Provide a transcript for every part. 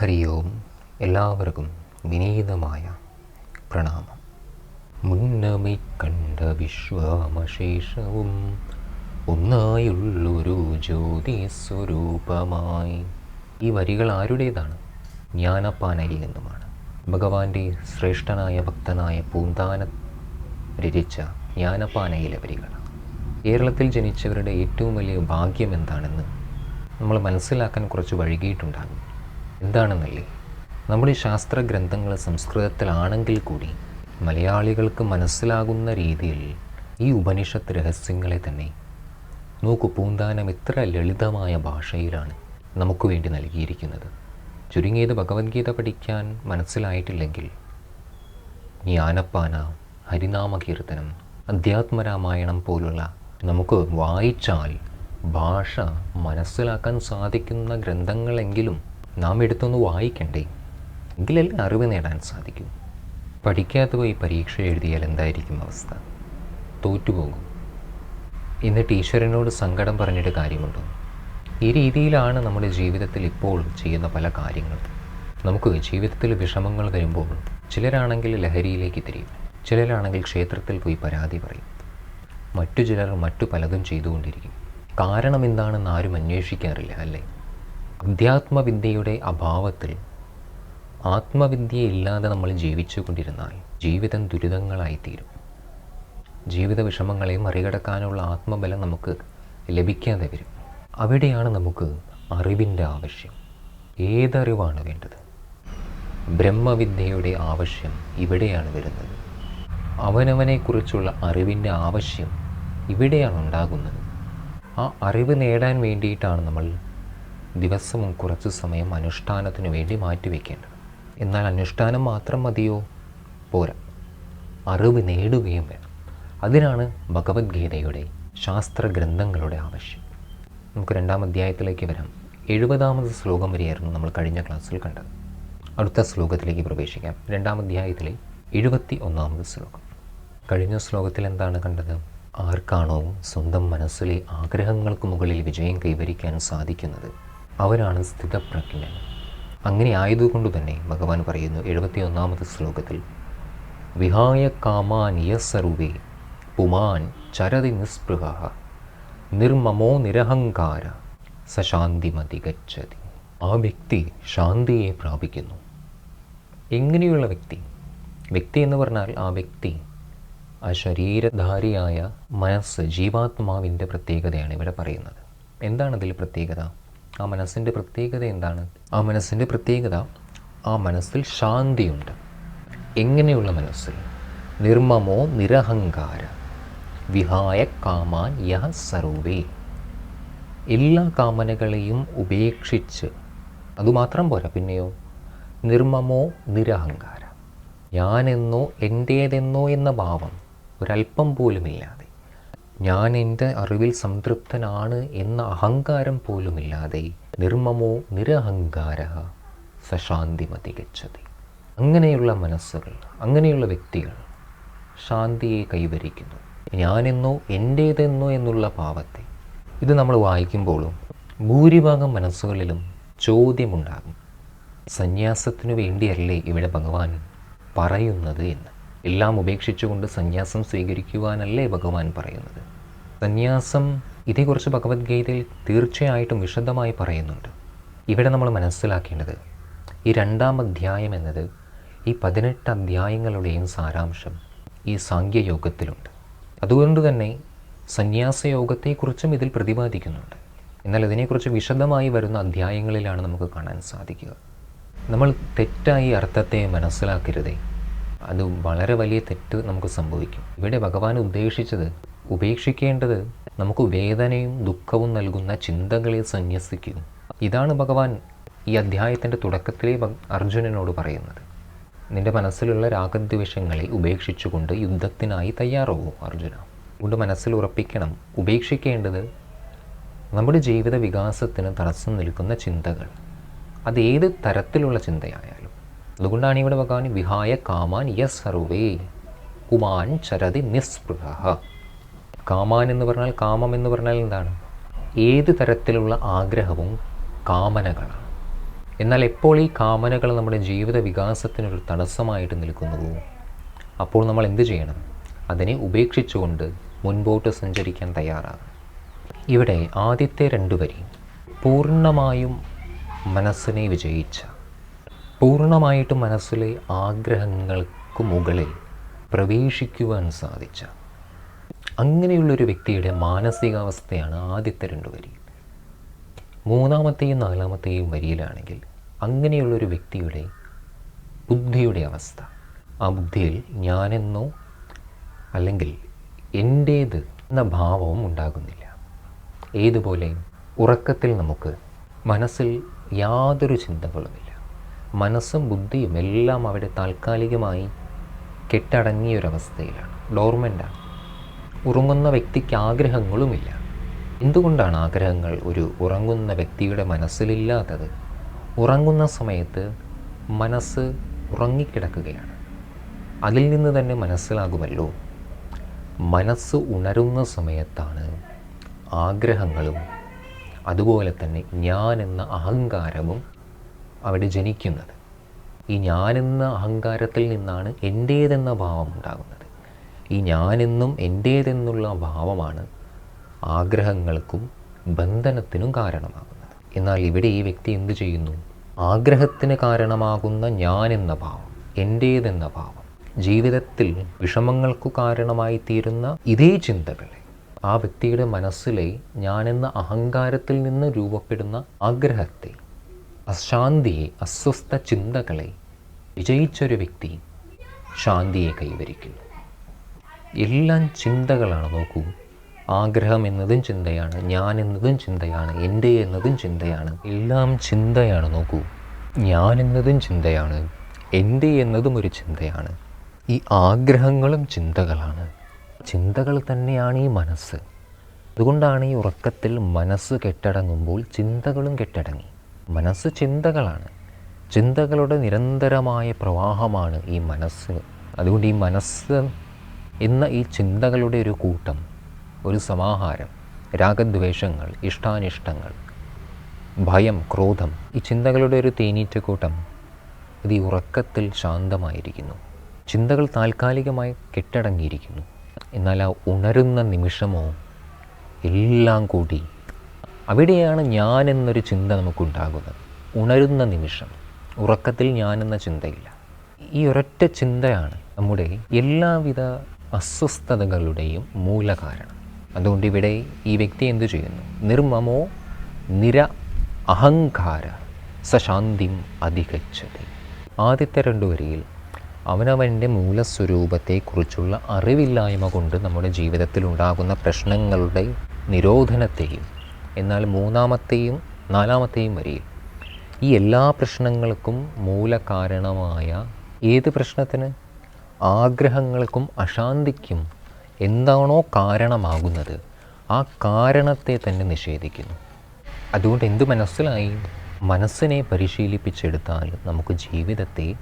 ഹരി ഓം എല്ലാവർക്കും വിനീതമായ പ്രണാമം. മുന്നമി കണ്ട വിശ്വാമശേഷവും ഒന്നായുള്ളൊരു ജ്യോതി സ്വരൂപമായി ഈ വരികൾ ആരുടേതാണ്? ജ്ഞാനപ്പാനയിൽ നിന്നുമാണ്. ഭഗവാന്റെ ശ്രേഷ്ഠനായ ഭക്തനായ പൂന്താന രചിച്ച ജ്ഞാനപ്പാനയിലെ വരികളാണ് കേരളത്തിൽ ജനിച്ചവരുടെ ഏറ്റവും വലിയ ഭാഗ്യം എന്താണെന്ന് നമ്മൾ മനസ്സിലാക്കാൻ കുറച്ച് വൈകിയിട്ടുണ്ടാകും എന്താണെന്നല്ലേ നമ്മുടെ ശാസ്ത്ര ഗ്രന്ഥങ്ങൾ സംസ്കൃതത്തിലാണെങ്കിൽ കൂടി മലയാളികൾക്ക് മനസ്സിലാകുന്ന രീതിയിൽ ഈ ഉപനിഷത്ത് രഹസ്യങ്ങളെ തന്നെ നോക്കു പൂന്താനം ഇത്ര ലളിതമായ ഭാഷയിലാണ് നമുക്ക് വേണ്ടി നൽകിയിരിക്കുന്നത്. ചുരുങ്ങിയത് ഭഗവത്ഗീത പഠിക്കാൻ മനസ്സിലായിട്ടില്ലെങ്കിൽ ജ്ഞാനപ്പാന ഹരിനാമകീർത്തനം അധ്യാത്മരാമായണം പോലുള്ള നമുക്ക് വായിച്ചാൽ ഭാഷ മനസ്സിലാക്കാൻ സാധിക്കുന്ന ഗ്രന്ഥങ്ങളെങ്കിലും നാം എടുത്തൊന്ന് വായിക്കണ്ടേ? എങ്കിലല്ലേ അറിവ് നേടാൻ സാധിക്കൂ. പഠിക്കാതെ പോയി പരീക്ഷ എഴുതിയാൽ എന്തായിരിക്കും അവസ്ഥ? തോറ്റുപോകും. എന്നിട്ട് ഈശ്വരനോട് സങ്കടം പറഞ്ഞിട്ട് കാര്യമുണ്ടോ? ഈ രീതിയിലാണ് നമ്മുടെ ജീവിതത്തിൽ ഇപ്പോൾ ചെയ്യുന്ന പല കാര്യങ്ങളും നമുക്ക് ജീവിതത്തിൽ വിഷമങ്ങൾ വരുമ്പോൾ ചിലരാണെങ്കിൽ ലഹരിയിലേക്ക് തിരിയും. ചിലരാണെങ്കിൽ ക്ഷേത്രത്തിൽ പോയി പരാതി പറയും. മറ്റു ചിലർ മറ്റു പലതും ചെയ്തുകൊണ്ടിരിക്കും. കാരണം എന്താണെന്ന് ആരും അന്വേഷിക്കാറില്ല അല്ലേ? അധ്യാത്മവിദ്യയുടെ അഭാവത്തിൽ ആത്മവിദ്യയില്ലാതെ നമ്മൾ ജീവിച്ചു കൊണ്ടിരുന്നാൽ ജീവിതം ദുരിതങ്ങളായിത്തീരും. ജീവിത വിഷമങ്ങളെ മറികടക്കാനുള്ള ആത്മബലം നമുക്ക് ലഭിക്കാതെ വരും. അവിടെയാണ് നമുക്ക് അറിവിന്റെ ആവശ്യം. ഏതറിവാണ് വേണ്ടത്? ബ്രഹ്മവിദ്യയുടെ ആവശ്യം ഇവിടെയാണ് വരുന്നത്. അവനവനെക്കുറിച്ചുള്ള അറിവിന്റെ ആവശ്യം ഇവിടെയാണ് ഉണ്ടാകുന്നത്. ആ അറിവ് നേടാൻ വേണ്ടിയിട്ടാണ് നമ്മൾ ദിവസവും കുറച്ച് സമയം അനുഷ്ഠാനത്തിന് വേണ്ടി മാറ്റിവെക്കേണ്ടത് എന്നാൽ അനുഷ്ഠാനം മാത്രം മതിയോ? പോരാ. അറിവ് നേടുകയും വേണം. അതിനാണ് ഭഗവത്ഗീതയുടെ ശാസ്ത്ര ഗ്രന്ഥങ്ങളുടെ ആവശ്യം. നമുക്ക് രണ്ടാം അധ്യായത്തിലേക്ക് വരാം. എഴുപതാമത് ശ്ലോകം വരെയായിരുന്നു നമ്മൾ കഴിഞ്ഞ ക്ലാസ്സിൽ കണ്ടത്. അടുത്ത ശ്ലോകത്തിലേക്ക് പ്രവേശിക്കാം. രണ്ടാം അധ്യായത്തിലെ എഴുപത്തി ഒന്നാമത് ശ്ലോകം. കഴിഞ്ഞ ശ്ലോകത്തിൽ എന്താണ് കണ്ടത്? ആർക്കാണോ സ്വന്തം മനസ്സിലെ ആഗ്രഹങ്ങൾക്ക് മുകളിൽ വിജയം കൈവരിക്കാൻ സാധിക്കുന്നത്? അവരാണ് സ്ഥിതപ്രജ്ഞൻ. അങ്ങനെ ആയതുകൊണ്ട് തന്നെ ഭഗവാൻ പറയുന്നു എഴുപത്തി ഒന്നാമത്തെ ശ്ലോകത്തിൽ വിഹായ കാമാൻ യസർവേ പുമാൻ ചരതി നിസ്പൃഹ നിർമ്മമോ നിരഹങ്കാര സശാന്തിമതി ഗച്ഛതി. ആ വ്യക്തി ശാന്തിയെ പ്രാപിക്കുന്നു. എങ്ങനെയുള്ള വ്യക്തി? വ്യക്തി എന്ന് പറഞ്ഞാൽ ആ വ്യക്തി ആ ശരീരധാരിയായ മനസ്സ് ജീവാത്മാവിന്റെ പ്രത്യേകതയാണ് ഇവിടെ പറയുന്നത്. എന്താണ് അതിൽ പ്രത്യേകത? ആ മനസ്സിന്റെ പ്രത്യേകത എന്താണ്? ആ മനസ്സിന്റെ പ്രത്യേകത ആ മനസ്സിൽ ശാന്തിയുണ്ട്. എങ്ങനെയുള്ള മനസ്സിൽ? നിർമ്മമോ നിരഹങ്കാര. വിഹായ കാമാൻ യഹ സർവേ. എല്ലാ കാമനകളെയും ഉപേക്ഷിച്ച് അതുമാത്രം പോരാ പിന്നെയോ? നിർമ്മമോ നിരഹങ്കാര. ഞാനെന്നോ എന്റേതെന്നോ എന്ന ഭാവം ഒരല്പം പോലുമില്ലാതെ ഞാൻ എന്റെ അറിവിൽ സംതൃപ്തനാണ് എന്ന അഹങ്കാരം പോലുമില്ലാതെ നിർമ്മമോ നിരഹങ്കാര സശാന്തിമതി ഗച്ഛതി അങ്ങനെയുള്ള മനസ്സുകൾ അങ്ങനെയുള്ള വ്യക്തികൾ ശാന്തിയെ കൈവരിക്കുന്നു. ഞാനെന്നോ എന്റേതെന്നോ എന്നുള്ള ഭാവത്തെ ഇത് നമ്മൾ വായിക്കുമ്പോഴും ഭൂരിഭാഗം മനസ്സുകളിലും ചോദ്യമുണ്ടാകും. സന്യാസത്തിനു വേണ്ടിയല്ലേ ഇവിടെ ഭഗവാൻ പറയുന്നത് എന്ന്. എല്ലാം ഉപേക്ഷിച്ചുകൊണ്ട് സന്യാസം സ്വീകരിക്കുവാനല്ലേ ഭഗവാൻ പറയുന്നത്? സന്യാസം ഇതേക്കുറിച്ച് ഭഗവത്ഗീതയിൽ തീർച്ചയായിട്ടും വിശദമായി പറയുന്നുണ്ട്. ഇവിടെ നമ്മൾ മനസ്സിലാക്കേണ്ടത് ഈ രണ്ടാം അധ്യായം എന്നത് ഈ പതിനെട്ട് അധ്യായങ്ങളുടെയും സാരാംശം ഈ സാങ്ക്യയോഗത്തിലുണ്ട് അതുകൊണ്ട് തന്നെ സന്യാസയോഗത്തെക്കുറിച്ചും ഇതിൽ പ്രതിപാദിക്കുന്നുണ്ട്. എന്നാൽ ഇതിനെക്കുറിച്ച് വിശദമായി വരുന്ന അധ്യായങ്ങളിലാണ് നമുക്ക് കാണാൻ സാധിക്കുക. നമ്മൾ തെറ്റായി അർത്ഥത്തെ മനസ്സിലാക്കരുതേ. അത് വളരെ വലിയ തെറ്റ് നമുക്ക് സംഭവിക്കും. ഇവിടെ ഭഗവാൻ ഉദ്ദേശിച്ചത് ഉപേക്ഷിക്കേണ്ടത് നമുക്ക് വേദനയും ദുഃഖവും നൽകുന്ന ചിന്തകളെ സന്യസിക്കും ഇതാണ് ഭഗവാൻ ഈ അധ്യായത്തിന്റെ തുടക്കത്തിലെ അർജുനനോട് പറയുന്നത്. നിന്റെ മനസ്സിലുള്ള രാഗദ്വേഷങ്ങളെ ഉപേക്ഷിച്ചുകൊണ്ട് യുദ്ധത്തിനായി തയ്യാറാവൂ അർജുന. അതുകൊണ്ട് മനസ്സിൽ ഉറപ്പിക്കണം ഉപേക്ഷിക്കേണ്ടത് നമ്മുടെ ജീവിത വികാസത്തിന് തടസ്സം നിൽക്കുന്ന ചിന്തകൾ. അത് ഏത് തരത്തിലുള്ള ചിന്തയായാലും. അതുകൊണ്ടാണ് ഇവിടെ ഭഗവാൻ വിഹായ കാമാൻ യസ് സർവേ. കുമാൻ ചരതി നിസ്പൃഹ. കാമാൻ എന്ന് പറഞ്ഞാൽ കാമം എന്ന് പറഞ്ഞാൽ എന്താണ്? ഏത് തരത്തിലുള്ള ആഗ്രഹവും കാമനകളാണ്. എന്നാൽ എപ്പോൾ ഈ കാമനകൾ നമ്മുടെ ജീവിത വികാസത്തിനൊരു തടസ്സമായിട്ട് നിൽക്കുന്നുവോ അപ്പോൾ നമ്മൾ എന്ത് ചെയ്യണം? അതിനെ ഉപേക്ഷിച്ചുകൊണ്ട് മുൻപോട്ട് സഞ്ചരിക്കാൻ തയ്യാറാകും ഇവിടെ ആദ്യത്തെ രണ്ടു വരി. പൂർണമായും മനസ്സിനെ വിജയിച്ച പൂർണമായിട്ടും മനസ്സിലെ ആഗ്രഹങ്ങൾക്ക് മുകളിൽ പ്രവേശിക്കുവാൻ സാധിച്ച അങ്ങനെയുള്ളൊരു വ്യക്തിയുടെ മാനസികാവസ്ഥയാണ് ആദ്യത്തെ രണ്ട് വരി. മൂന്നാമത്തെയും നാലാമത്തെയും വരിയിലാണെങ്കിൽ അങ്ങനെയുള്ളൊരു വ്യക്തിയുടെ ബുദ്ധിയുടെ അവസ്ഥ. ആ ബുദ്ധിയിൽ ഞാനെന്നോ അല്ലെങ്കിൽ എന്റേത് എന്ന ഭാവവും ഉണ്ടാകുന്നില്ല. ഏതുപോലെ ഉറക്കത്തിൽ നമുക്ക് മനസ്സിൽ യാതൊരു ചിന്തകളുമില്ല. മനസ്സും ബുദ്ധിയും എല്ലാം അവിടെ താൽക്കാലികമായി കെട്ടടങ്ങിയൊരവസ്ഥയിലാണ്. ഡോർമെന്റാണ് ഉറങ്ങുന്ന വ്യക്തിക്ക് ആഗ്രഹങ്ങളുമില്ല. എന്തുകൊണ്ടാണ് ആഗ്രഹങ്ങൾ ഒരു ഉറങ്ങുന്ന വ്യക്തിയുടെ മനസ്സിലില്ലാത്തത്? ഉറങ്ങുന്ന സമയത്ത് മനസ്സ് ഉറങ്ങിക്കിടക്കുകയാണ്. അതിൽ നിന്ന് തന്നെ മനസ്സിലാകുമല്ലോ. മനസ്സ് ഉണരുന്ന സമയത്താണ് ആഗ്രഹങ്ങളും അതുപോലെ തന്നെ ഞാൻ എന്ന അഹങ്കാരവും അവിടെ ജനിക്കുന്നത്. ഈ ഞാനെന്ന അഹങ്കാരത്തിൽ നിന്നാണ് എന്റേതെന്ന ഭാവം ഉണ്ടാകുന്നത്. ഈ ഞാനെന്നും എന്റേതെന്നുള്ള ഭാവമാണ് ആഗ്രഹങ്ങൾക്കും ബന്ധനത്തിനും കാരണമാകുന്നത്. എന്നാൽ ഇവിടെ ഈ വ്യക്തി എന്തു ചെയ്യുന്നു? ആഗ്രഹത്തിന് കാരണമാകുന്ന ഞാനെന്ന ഭാവം എന്റേതെന്ന ഭാവം ജീവിതത്തിൽ വിഷമങ്ങൾക്കു കാരണമായി തീരുന്ന ഇതേ ചിന്തകളെ ആ വ്യക്തിയുടെ മനസ്സിലെ ഞാനെന്ന അഹങ്കാരത്തിൽ നിന്ന് രൂപപ്പെടുന്ന ആഗ്രഹത്തെ അശാന്തിയെ അസ്വസ്ഥ ചിന്തകളെ വിജയിച്ചൊരു വ്യക്തി ശാന്തിയെ കൈവരിക്കുന്നു. എല്ലാം ചിന്തകളാണ് നോക്കൂ. ആഗ്രഹം എന്നതും ചിന്തയാണ് ഞാൻ എന്നതും ചിന്തയാണ് എന്റെ എന്നതും ചിന്തയാണ് എല്ലാം ചിന്തയാണ് നോക്കൂ. ഞാൻ എന്നതും ചിന്തയാണ് എന്റെ എന്നതും ഒരു ചിന്തയാണ്. ഈ ആഗ്രഹങ്ങളും ചിന്തകളാണ്. ചിന്തകൾ തന്നെയാണ് ഈ മനസ്സ്. അതുകൊണ്ടാണ് ഈ ഉറക്കത്തിൽ മനസ്സ് കെട്ടടങ്ങുമ്പോൾ ചിന്തകളും കെട്ടടങ്ങി. മനസ്സ് ചിന്തകളാണ്. ചിന്തകളുടെ നിരന്തരമായ പ്രവാഹമാണ് ഈ മനസ്സ്. അതുകൊണ്ട് ഈ മനസ്സ് എന്ന ഈ ചിന്തകളുടെ ഒരു കൂട്ടം ഒരു സമാഹാരം രാഗദ്വേഷങ്ങൾ ഇഷ്ടാനിഷ്ടങ്ങൾ ഭയം ക്രോധം ഈ ചിന്തകളുടെ ഒരു തേനീറ്റക്കൂട്ടം ഇത് ഈ ഉറക്കത്തിൽ ശാന്തമായിരിക്കുന്നു. ചിന്തകൾ താൽക്കാലികമായി കെട്ടടങ്ങിയിരിക്കുന്നു. എന്നാൽ ആ ഉണരുന്ന നിമിഷമോ എല്ലാം കൂടി അവിടെയാണ് ഞാൻ എന്നൊരു ചിന്ത നമുക്കുണ്ടാകുന്നത്. ഉണരുന്ന നിമിഷം. ഉറക്കത്തിൽ ഞാൻ എന്ന ചിന്തയില്ല. ഈ ഒരൊറ്റ ചിന്തയാണ് നമ്മുടെ എല്ലാവിധ അസ്വസ്ഥതകളുടെയും മൂലകാരണം. അതുകൊണ്ട് ഇവിടെ ഈ വ്യക്തി എന്തു ചെയ്യുന്നു? നിർമ്മമോ നിര അഹങ്കാര സശാന്തിം അധികച്ചതി ആദ്യത്തെ രണ്ടു വരിയിൽ അവനവന്റെ മൂലസ്വരൂപത്തെക്കുറിച്ചുള്ള അറിവില്ലായ്മ കൊണ്ട് നമ്മുടെ ജീവിതത്തിൽ ഉണ്ടാകുന്ന പ്രശ്നങ്ങളുടെ നിരോധനത്തെയും എന്നാൽ മൂന്നാമത്തെയും നാലാമത്തെയും വരിയിൽ. ഈ എല്ലാ പ്രശ്നങ്ങൾക്കും മൂലകാരണമായ ഏത് പ്രശ്നത്തിന്? ആഗ്രഹങ്ങൾക്കും അശാന്തിക്കും എന്താണോ കാരണമാകുന്നത്. ആ കാരണത്തെ തന്നെ നിഷേധിക്കുന്നു. അതുകൊണ്ട് എന്തു മനസ്സിലായി? മനസ്സിനെ പരിശീലിപ്പിച്ചെടുത്താൽ നമുക്ക് ജീവിതത്തെ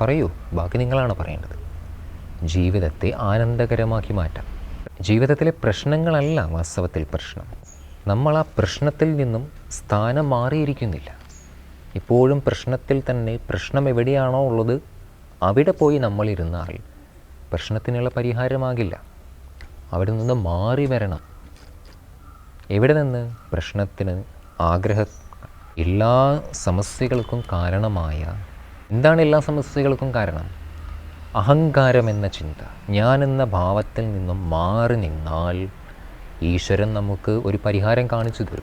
പറയൂ ബാക്കി നിങ്ങളാണ് പറയേണ്ടത്. ജീവിതത്തെ ആനന്ദകരമാക്കി മാറ്റാം. ജീവിതത്തിലെ പ്രശ്നങ്ങളല്ല വാസ്തവത്തിൽ പ്രശ്നം. നമ്മൾ ആ പ്രശ്നത്തിൽ നിന്നും സ്ഥാനം മാറിയിരിക്കുന്നില്ല. ഇപ്പോഴും പ്രശ്നത്തിൽ തന്നെ പ്രശ്നം എവിടെയാണോ ഉള്ളത് അവിടെ പോയി നമ്മളിരുന്നാൽ പ്രശ്നത്തിനുള്ള പരിഹാരമാകില്ല. അവിടെ നിന്ന് മാറി വരണം. എവിടെ നിന്ന്? പ്രശ്നത്തിന് ആഗ്രഹ എല്ലാ സമസ്യകൾക്കും കാരണമായ എന്താണ് എല്ലാ സമസ്യകൾക്കും കാരണം? അഹങ്കാരം എന്ന ചിന്ത. ഞാൻ എന്ന ഭാവത്തിൽ നിന്നും മാറി നിന്നാൽ ഈശ്വരൻ നമുക്ക് ഒരു പരിഹാരം കാണിച്ചു തരും.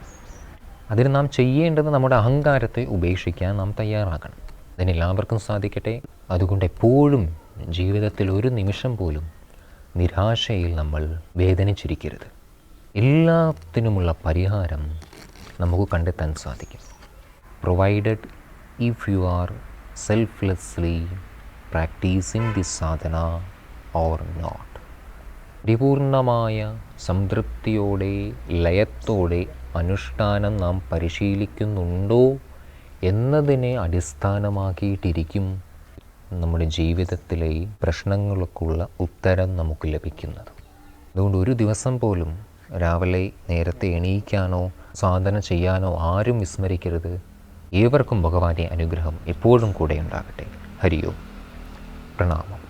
അതിന് നാം ചെയ്യേണ്ടത് നമ്മുടെ അഹങ്കാരത്തെ ഉപേക്ഷിക്കാൻ നാം തയ്യാറാകണം. അതിനെല്ലാവർക്കും സാധിക്കട്ടെ. അതുകൊണ്ട് എപ്പോഴും ജീവിതത്തിൽ ഒരു നിമിഷം പോലും നിരാശയിൽ നമ്മൾ വേദനിച്ചിരിക്കരുത്. എല്ലാത്തിനുമുള്ള പരിഹാരം നമുക്ക് കണ്ടെത്താൻ സാധിക്കും. Provided if you are selflessly practising the sadhana or not പരിപൂർണമായ സംതൃപ്തിയോടെ ലയത്തോടെ അനുഷ്ഠാനം നാം പരിശീലിക്കുന്നുണ്ടോ എന്നതിനെ അടിസ്ഥാനമാക്കിയിട്ടിരിക്കും നമ്മുടെ ജീവിതത്തിലെ പ്രശ്നങ്ങൾക്കുള്ള ഉത്തരം നമുക്ക് ലഭിക്കുന്നത്. അതുകൊണ്ട് ഒരു ദിവസം പോലും രാവിലെ നേരത്തെ എണീക്കാനോ സാധന ചെയ്യാനോ ആരും വിസ്മരിക്കരുത്. ഏവർക്കും ഭഗവാന്റെ അനുഗ്രഹം എപ്പോഴും കൂടെ ഉണ്ടാകട്ടെ. ഹരിയോ. പ്രണാമം.